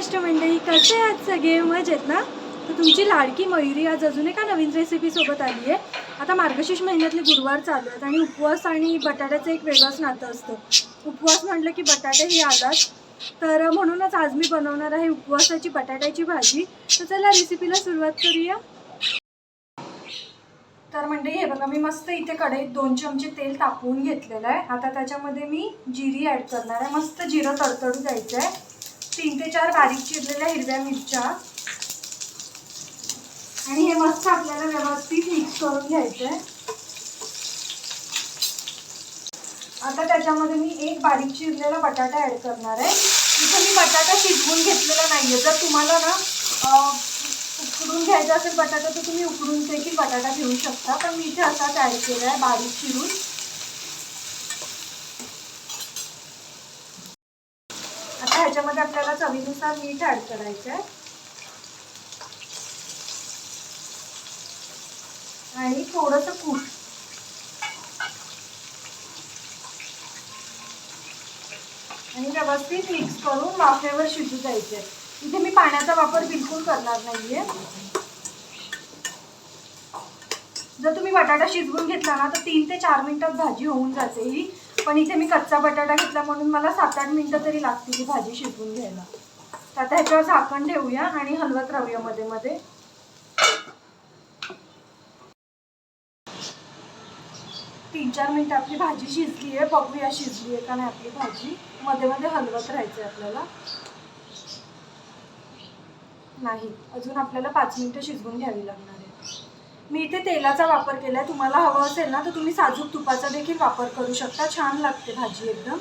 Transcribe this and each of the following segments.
महाराष्ट्र मंडळी कसे आज सगळे? मजेत ना? तर तुमची लाडकी मयुरी आज अजून एका नवीन रेसिपी सोबत आली आहे. आता मार्गशीर्ष महिन्यातले गुरुवार चालू आहेत आणि उपवास आणि बटाट्याचं एक वेगळंच नातं असतं. उपवास म्हटलं की बटाटे ही आलात. तर म्हणूनच आज मी बनवणार आहे उपवासाची बटाट्याची भाजी. तर चला रेसिपीला सुरुवात करूया. तर म्हणजे हे बघा मी मस्त इथे कढईत दोन चमचे तेल तापवून घेतलेलं आहे. आता त्याच्यामध्ये मी जिरी ॲड करणार आहे. मस्त जिरं तडतडू द्यायचं आहे तीन ते चार बारीक चिरलेल्या हिरव्या मिरच्या. आणि हे मस्त आपल्याला व्यवस्थित मिक्स करून घ्यायचं आहे आता त्याच्यामध्ये मी एक बारीक चिरलेला बटाटा ॲड करणार आहे. इथं मी बटाटा शिजवून घेतलेला नाही आहे जर तुम्हाला ना उकडून घ्यायचा असेल बटाटा तर तुम्ही उकडून देखील बटाटा घेऊ शकता. पण मी इथे असाच ॲड केला आहे बारीक चिरून. ह्याच्यामध्ये आपल्याला चवीनुसार मीठ ॲड करायचं आहे आणि थोडंसं कूट. आणि व्यवस्थित मिक्स करून वाफेवर शिजू द्यायचे इथे मी पाण्याचा वापर बिलकुल करणार नाहीये. जर तुम्ही बटाटा शिजवून घेतला ना तर तीन ते चार मिनिटात भाजी होऊन जाते ही. पण इथे मी कच्चा बटाटा घेतला म्हणून मला सात आठ मिनिटं तरी लागतील ही भाजी शिजवून घ्यायला. तर आता ह्याच्यावर झाकण ठेवूया आणि हलवत राहूया मध्ये मध्ये. तीन चार मिनिटं आपली भाजी शिजली आहे बघूया शिजली आहे का नाही आपली भाजी. मध्ये मध्ये हलवत राहायचं आहे आपल्याला. नाही अजून आपल्याला पाच मिनिटं शिजवून घ्यावी लागणार. मी इथे तेलाचा वापर केला आहे तुम्हाला हवं असेल ना तर तुम्ही साजूक तुपाचा देखील वापर करू शकता. छान लागते भाजी एकदम.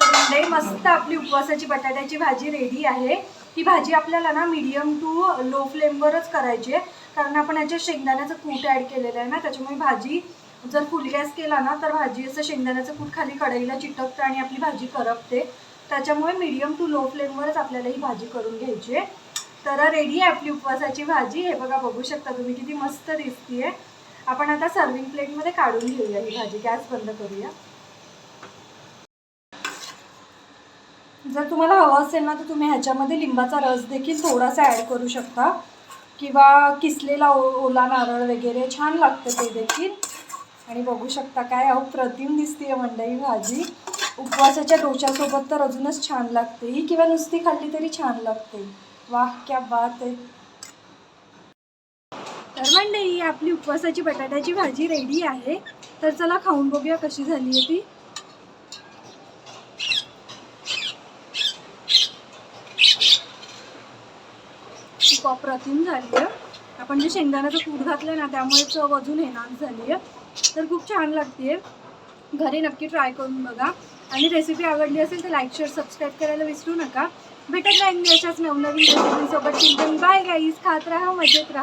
तर मस्त आपली उपवासाची बटाट्याची भाजी रेडी आहे. ही भाजी आपल्याला ना मीडियम टू लो फ्लेमवरच करायची आहे. कारण आपण याच्यात शेंगदाण्याचं कूट ॲड केलेलं आहे ना त्याच्यामुळे भाजी जर फुल गॅस केला ना तर भाजी असं शेंगदाण्याचं कूट खाली कढईला चिटकतं आणि आपली भाजी करपते. त्याच्यामुळे मीडियम टू लो फ्लेमवरच आपल्याला ही भाजी करून घ्यायची आहे. तर रेडी आहे आपली उपवासाची भाजी. हे बघा बघू शकता तुम्ही किती मस्त दिसतीये. आपण आता सर्विंग प्लेटमध्ये काढून घेऊया ही भाजी. गॅस बंद करूया. जर तुम्हाला हवं असेल ना तर तुम्ही ह्याच्यामध्ये लिंबाचा रस देखील थोडासा ॲड करू शकता. किंवा किसलेला ओ ओला नारळ वगैरे छान लागतं ते देखील. आणि बघू शकता काय अहो प्रतिम दिसते मंडई भाजी. उपवासाच्या डोशासोबत तर अजूनच छान लागते ही. किंवा नुसती खाल्ली तरी छान लागते. वाह क्या बात आहे. तर मंडळी आपली उपवासाची बटाट्याची भाजी रेडी आहे. तर चला खाऊन बघूया कशी झाली आहे ती. खूप अप्रतिम झाली आहे. आपण जे शेंगदाण्याचं कूट घातलं ना त्यामुळे चव अजून एनहान्स झाली आहे. तर खूप छान लागते घरी नक्की ट्राय करून बघा. आणि रेसिपी आवडली असेल तर लाईक शेअर सबस्क्राईब करायला विसरू नका. भेटत राहील मी अशाच नवनवीन रेसिपीसोबत चिंतन बाय गाईज खात राहा मजेत राहा.